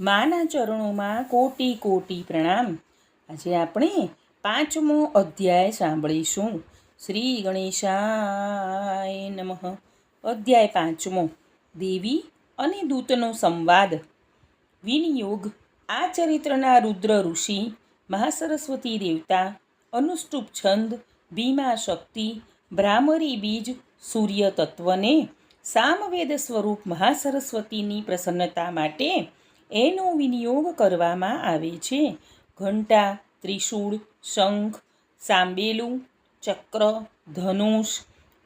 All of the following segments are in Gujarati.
માના ચરણોમાં કોટી કોટી પ્રણામ. આજે આપણે પાંચમો અધ્યાય સાંભળીશું. શ્રી ગણેશાય નમઃ. અધ્યાય પાંચમો. દેવી અને દૂતનો સંવાદ. વિનિયોગ. આ ચરિત્રના રુદ્ર ઋષિ, મહાસરસ્વતી દેવતા, અનુષ્ટુપ છંદ, ભીમા શક્તિ, ભ્રામરી બીજ, સૂર્ય તત્વને સામવેદ સ્વરૂપ મહાસરસ્વતીની પ્રસન્નતા માટે એનો વિનિયોગ કરવામાં આવે છે. ઘંટા, ત્રિશૂળ, શંખ, સાંબેલું, ચક્ર, ધનુષ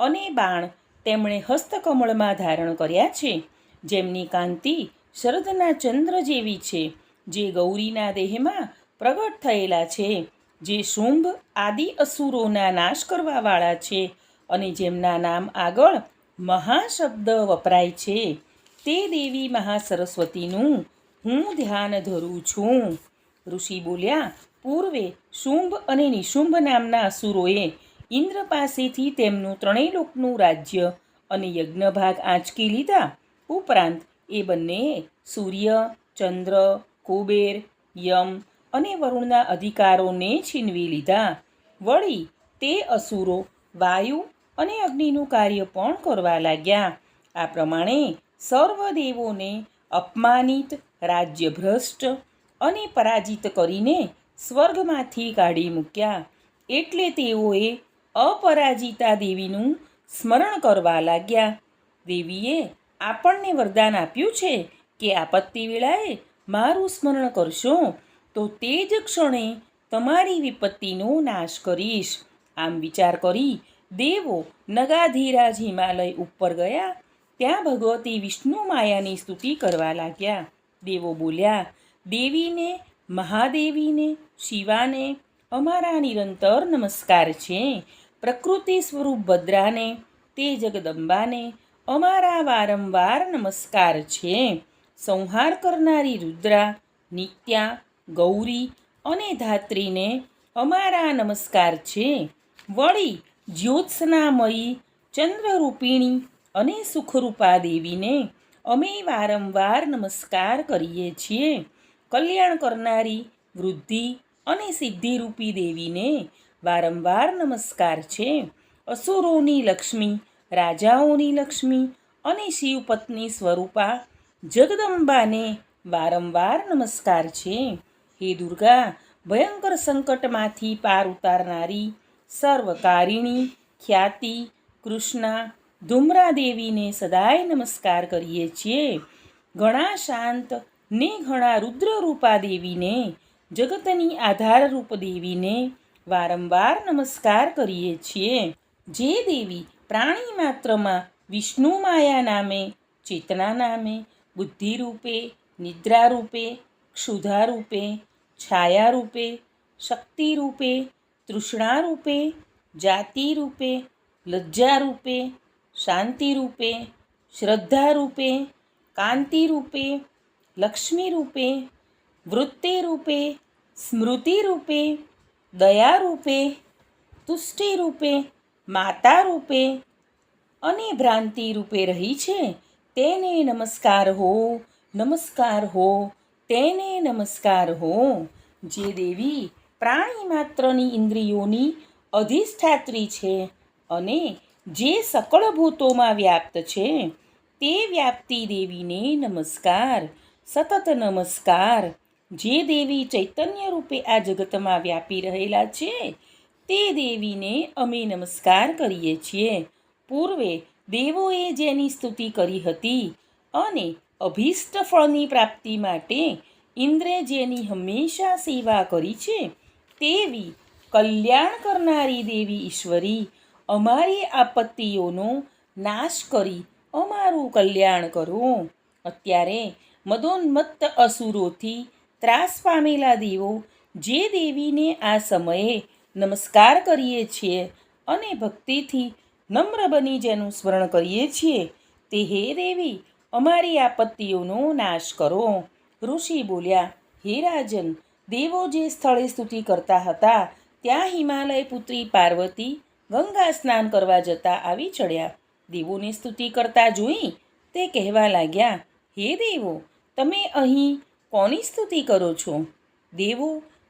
અને બાણ તેમણે હસ્તકમળમાં ધારણ કર્યા છે. જેમની કાંતિ શરદના ચંદ્ર જેવી છે, જે ગૌરીના દેહમાં પ્રગટ થયેલા છે, જે શુંભ આદિ અસુરોના નાશ કરવાવાળા છે અને જેમના નામ આગળ મહાશબ્દ વપરાય છે. તે દેવી મહાસરસ્વતીનું હું ધ્યાન ધરું છું. ઋષિ બોલ્યા, પૂર્વે શુંભ અને નિશુંભ નામના અસુરોએ ઇન્દ્ર પાસેથી તેમનું ત્રણેય લોકનું રાજ્ય અને યજ્ઞભાગ આંચકી લીધા. ઉપરાંત એ બંને સૂર્ય, ચંદ્ર, કુબેર, યમ અને વરુણના અધિકારોને છીનવી લીધા. વળી તે અસુરો વાયુ અને અગ્નિનું કાર્ય પણ કરવા લાગ્યા. આ પ્રમાણે સર્વ દેવોને અપમાનિત રાજ્યભ્રષ્ટ અને પરાજિત કરીને સ્વર્ગમાંથી કાઢી મૂક્યા. એટલે તેઓએ અપરાજિતા દેવીનું સ્મરણ કરવા લાગ્યા. દેવીએ આપણને વરદાન આપ્યું છે કે આપત્તિ વેળાએ મારું સ્મરણ કરશો, તો તે જ ક્ષણે તમારી વિપત્તિનો નાશ કરીશ. આમ વિચાર કરી દેવો નગાધીરાજ હિમાલય ઉપર ગયા. ત્યાં ભગવતી વિષ્ણુ માયાની સ્તુતિ કરવા લાગ્યા. દેવો બોલ્યા, દેવીને, મહાદેવીને, શિવાને અમારા નિરંતર નમસ્કાર છે. પ્રકૃતિ સ્વરૂપ ભદ્રાને, તે જગદંબાને અમારા વારંવાર નમસ્કાર છે. સંહાર કરનારી રુદ્રા, નિત્યા, ગૌરી અને ધાત્રીને અમારા નમસ્કાર છે. વળી જ્યોત્સનામયી, ચંદ્રરૂપિણી અને સુખરૂપા દેવીને અમે વારંવાર નમસ્કાર કરીએ છીએ. કલ્યાણ કરનારી, વૃદ્ધિ અને સિદ્ધિરૂપી દેવીને વારંવાર નમસ્કાર છે. અસુરોની લક્ષ્મી, રાજાઓની લક્ષ્મી અને શિવપત્ની સ્વરૂપા જગદંબાને વારંવાર નમસ્કાર છે. હે દુર્ગા, ભયંકર સંકટમાંથી પાર ઉતારનારી સર્વકારિણી ખ્યાતિ કૃષ્ણા ધુમ્રા દેવીને સદાય નમસ્કાર કરીએ છીએ. ઘણા શાંત ને ઘણા રુદ્રરૂપા દેવીને જગતની આધારરૂપ દેવીને વારંવાર નમસ્કાર કરીએ છીએ. જે દેવી પ્રાણી માત્રમાં વિષ્ણુ માયા નામે, ચેતના નામે, બુદ્ધિરૂપે, નિદ્રારૂપે, ક્ષુધારૂપે, છાયારૂપે, શક્તિરૂપે, તૃષ્ણારૂપે, જાતિરૂપે, લજ્જારૂપે શાંતિરૂપે, શ્રદ્ધારૂપે, કાંતિરૂપે, લક્ષ્મીરૂપે, વૃત્તિરૂપે, સ્મૃતિરૂપે, દયારૂપે, તુષ્ટિરૂપે, માતારૂપે અને ભ્રાંતિરૂપે રહી છે. તેને નમસ્કાર હો નમસ્કાર હો, તેને નમસ્કાર હો. જે દેવી પ્રાણી માત્રની ઇન્દ્રિયોની અધિષ્ઠાત્રી છે અને જે સકળ ભૂતોમાં વ્યાપ્ત છે, તે વ્યાપ્તિ દેવીને નમસ્કાર, સતત નમસ્કાર. જે દેવી ચૈતન્ય રૂપે આ જગતમાં વ્યાપી રહેલા છે, તે દેવીને અમે નમસ્કાર કરીએ છીએ. પૂર્વે દેવોએ જેની સ્તુતિ કરી હતી અને અભીષ્ટ ફળની પ્રાપ્તિ માટે ઇન્દ્રે જેની હંમેશા સેવા કરી છે, તેવી કલ્યાણ કરનારી દેવી ઈશ્વરી અમારી આપત્તિઓનો નાશ કરી અમારું કલ્યાણ કરો. અત્યારે મદોન્મત્ત અસુરોથી ત્રાસ પામેલા દેવો જે દેવીને આ સમયે નમસ્કાર કરીએ છીએ અને ભક્તિથી નમ્ર બની જેનું સ્મરણ કરીએ છીએ, તે હે દેવી, અમારી આપત્તિઓનો નાશ કરો. ઋષિ બોલ્યા, હે રાજન, દેવો જે સ્થળે સ્તુતિ કરતા હતા, ત્યાં હિમાલય પુત્રી પાર્વતી ગંગા સ્નાન કરવા જતા આવી ચડ્યા. દેવોની સ્તુતિ કરતા જોઈ તે કહેવા લાગ્યા, હે દેવો, તમે અહીં કોની સ્તુતિ કરો છો? દેવો,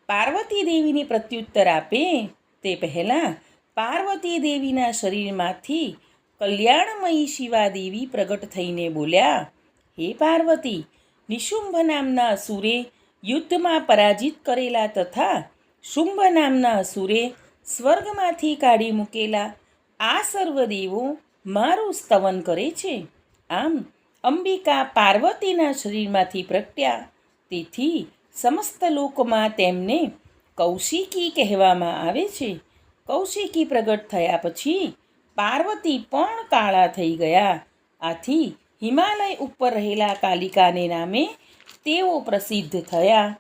પાર્વતી દેવીને પ્રત્યુત્તર આપે. તે પહેલાં પાર્વતી દેવીના શરીરમાંથી કલ્યાણમયી શિવા દેવી પ્રગટ થઈને બોલ્યા, હે પાર્વતી, નિશુંભ નામના અસુરે યુદ્ધમાં પરાજિત કરેલા તથા શુંભ નામના અસુરે સ્વર્ગમાંથી કાઢી મૂકેલા આ સર્વદેવો મારું સ્તવન કરે છે. આમ અંબિકા પાર્વતીના શરીરમાંથી પ્રગટ્યા. તેથી સમસ્ત લોકમાં તેમને કૌશિકી કહેવામાં આવે છે. કૌશિકી પ્રગટ થયા પછી પાર્વતી પણ કાળા થઈ ગયા. આથી હિમાલય ઉપર રહેલા કાલિકાને નામે તેઓ પ્રસિદ્ધ થયા.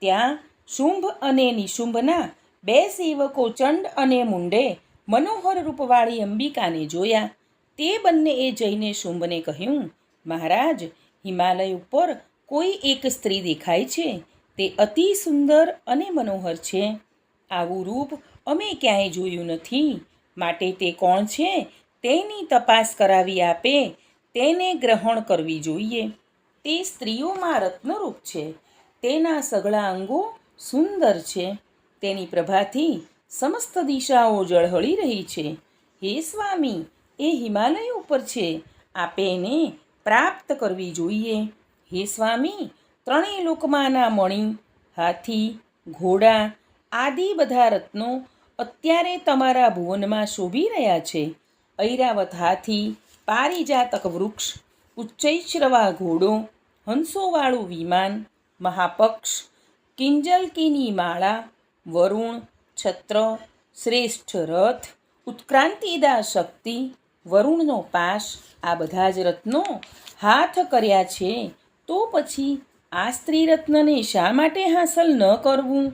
ત્યાં શુંભ અને નિશુંભના બે સેવકો ચંડ અને મુંડે મનોહર રૂપવાળી અંબિકાને જોયા. તે બંનેએ જઈને શુંભને કહ્યું, મહારાજ, હિમાલય ઉપર કોઈ એક સ્ત્રી દેખાય છે? તે અતિ સુંદર અને મનોહર છે. આવું રૂપ અમે ક્યાંય જોયું નથી. માટે તે કોણ છે? તેની તપાસ કરાવી આપે. તેને ગ્રહણ કરવી જોઈએ. તે સ્ત્રીઓમાં રત્નરૂપ છે. તેના સગળા અંગો સુંદર છે. તેની પ્રભાથી સમસ્ત દિશાઓ જળહળી રહી છે. હે સ્વામી, એ હિમાલય ઉપર છે. આપે એને પ્રાપ્ત કરવી જોઈએ. હે સ્વામી, ત્રણેય લોકમાંના મણી, હાથી, ઘોડા આદિ બધા રત્નો અત્યારે તમારા ભુવનમાં શોભી રહ્યા છે. ઐરાવત હાથી, પારિજાતક વૃક્ષ, ઉચ્ચૈશ્રવા ઘોડો, હંસોવાળું વિમાન, મહાપક્ષ, કિંજલકીની માળા વરુણ, છત્ર, શ્રેષ્ઠ રથ ઉત્ક્રાંતિદા શક્તિ, વરુણનો પાશ, આ બધા જ રત્નો હાથ કર્યા છે, તો પછી આ સ્ત્રી રત્નને શા માટે હાંસલ ન કરવું?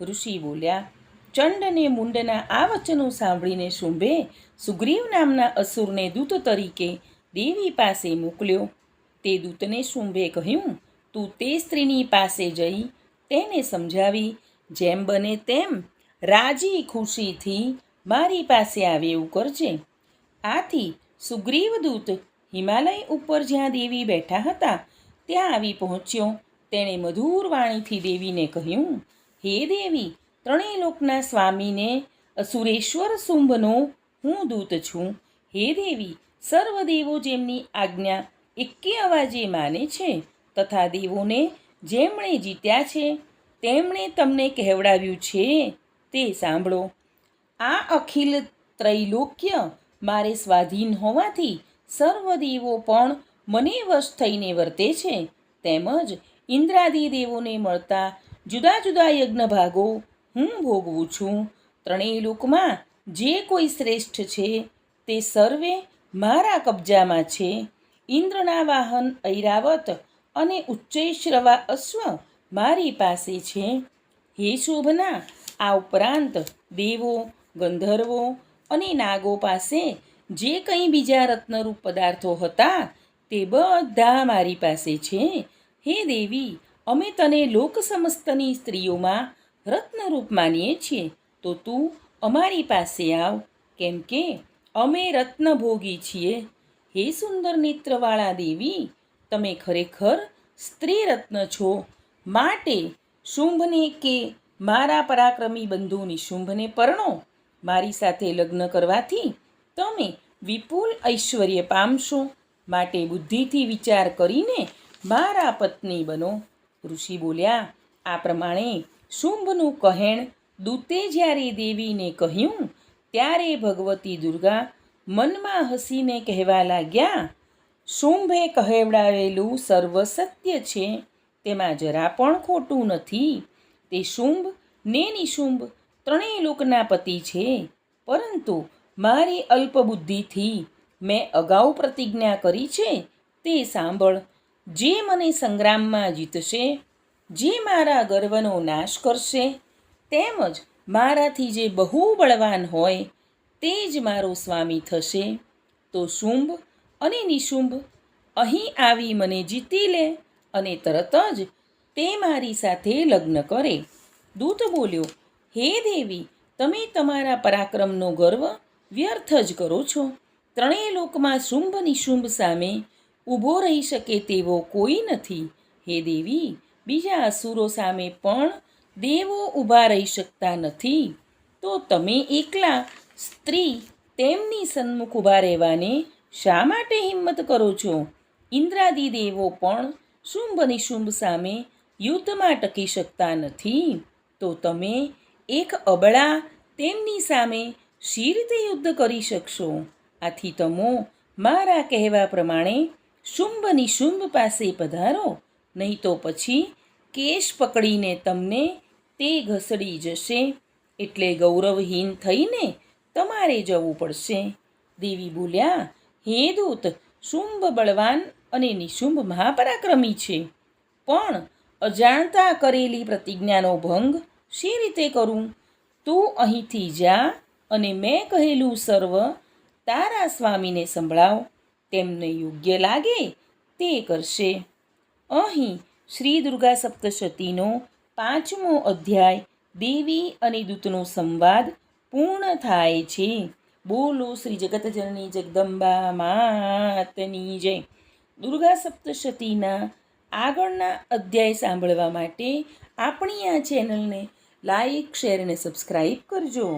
ઋષિ બોલ્યા, ચંડને મુંડના આ વચનો સાંભળીને શુંભે સુગ્રીવ નામના અસુરને દૂત તરીકે દેવી પાસે મોકલ્યો. તે દૂતને શુંભે કહ્યું, તું તે સ્ત્રીની પાસે જઈ તેને સમજાવી જેમ બને તેમ રાજી ખુશીથી મારી પાસે આવે એવું કરજે. આથી સુગ્રીવ દૂત હિમાલય ઉપર જ્યાં દેવી બેઠા હતા, ત્યાં આવી પહોંચ્યો. તેણે મધુર વાણીથી દેવીને કહ્યું, હે દેવી, ત્રણેય લોકના સ્વામીને અસુરેશ્વર શુંભનો હું દૂત છું. હે દેવી, સર્વ દેવો જેમની આજ્ઞા એકે અવાજે માને છે, તથા દેવોને જેમણે જીત્યા છે તેમણે તમને કહેવડાવ્યું છે તે સાંભળો. આ અખિલ ત્રૈલોક્ય મારે સ્વાધીન હોવાથી સર્વ દેવો પણ મને વશ થઈને વર્તે છે. તેમજ ઇન્દ્રાદિ દેવોને મળતા જુદા જુદા યજ્ઞ ભાગો હું ભોગવું છું. ત્રણેય લોકમાં જે કોઈ શ્રેષ્ઠ છે તે સર્વે મારા કબજામાં છે. ઇન્દ્રના વાહન ઐરાવત અને ઉચ્ચૈશ્રવા અશ્વ મારી પાસે છે. હે શોભના, આ ઉપરાંત દેવો, ગંધર્વો અને નાગો પાસે જે કંઈ બીજા રત્નરૂપ પદાર્થો હતા તે બધા મારી પાસે છે. હે દેવી, અમે તને લોક સમસ્તની સ્ત્રીઓમાં રત્નરૂપ માનીએ છીએ. તો તું અમારી પાસે આવ, કેમ કે અમે રત્નભોગી છીએ. હે સુંદર નેત્રવાળા દેવી, તમે ખરેખર સ્ત્રી રત્ન છો. માટે શુંભને કે મારા પરાક્રમી બંધુ નિશુંભને પરણો? મારી સાથે લગ્ન કરવાથી તમે વિપુલ ઐશ્વર્ય પામશો. માટે બુદ્ધિથી વિચાર કરીને મારા પત્ની બનો. ઋષિ બોલ્યા, આ પ્રમાણે શુંભનું કહેણ દૂતે જ્યારે દેવીને કહ્યું, ત્યારે ભગવતી દુર્ગા મનમાં હસીને કહેવા લાગ્યા, શુંભે કહેવડાવેલું સર્વ સત્ય છે. તેમાં જરા પણ ખોટું નથી. તે શુંભ ને નિશુંભ ત્રણેય લોકના પતિ છે. પરંતુ મારી અલ્પબુદ્ધિથી મેં અગાઉ પ્રતિજ્ઞા કરી છે, તે સાંભળ. જે મને સંગ્રામમાં જીતશે, જે મારા ગર્વનો નાશ કરશે, તેમજ મારાથી જે બહુ બળવાન હોય, તે જ મારો સ્વામી થશે. તો શુંભ અને નિશુંભ, અહીં આવી મને જીતી લે. અને તરત જ તે મારી સાથે લગ્ન કરે. દૂત બોલ્યો, હે દેવી, તમે તમારા પરાક્રમનો ગર્વ વ્યર્થ જ કરો છો. ત્રણેય લોકમાં શુંભ નિશુંભ સામે ઊભો રહી શકે તેવો કોઈ નથી. હે દેવી, બીજા અસુરો સામે પણ દેવો ઊભા રહી શકતા નથી. તો તમે એકલા સ્ત્રી તેમની સન્મુખ ઊભા રહેવાને શા માટે હિંમત કરો છો? ઇન્દ્રાદિ દેવો પણ શુંભ નિશુંભ સામે યુદ્ધમાં ટકી શકતા નથી. તો તમે એક અબળા તેમની સામે શી રીતે યુદ્ધ કરી શકશો? આથી તમો મારા કહેવા પ્રમાણે શુંભ નિશુંભ પાસે પધારો, નહીં તો પછી કેશ પકડીને તમને તે ઘસડી જશે. એટલે ગૌરવહીન થઈને તમારે જવું પડશે. દેવી બોલ્યા, હે દૂત, શુંભ બળવાન અને નિશુંભ મહાપરાક્રમી છે. પણ અજાણતા કરેલી પ્રતિજ્ઞાનો ભંગ શી રીતે કરું? તું અહીંથી જા અને મેં કહેલું સર્વ તારા સ્વામીને સંભળાવ. તેમને યોગ્ય લાગે તે કરશે. અહીં શ્રી દુર્ગા સપ્તશતીનો પાંચમો અધ્યાય દેવી અને દૂતનો સંવાદ પૂર્ણ થાય છે. બોલો શ્રી જગતજનની જગદંબા માતની જય. દુર્ગા સપ્તશતીના આગળના અધ્યાય સાંભળવા માટે આપણી આ ચેનલને લાઈક શેર અને સબસ્ક્રાઈબ કરજો.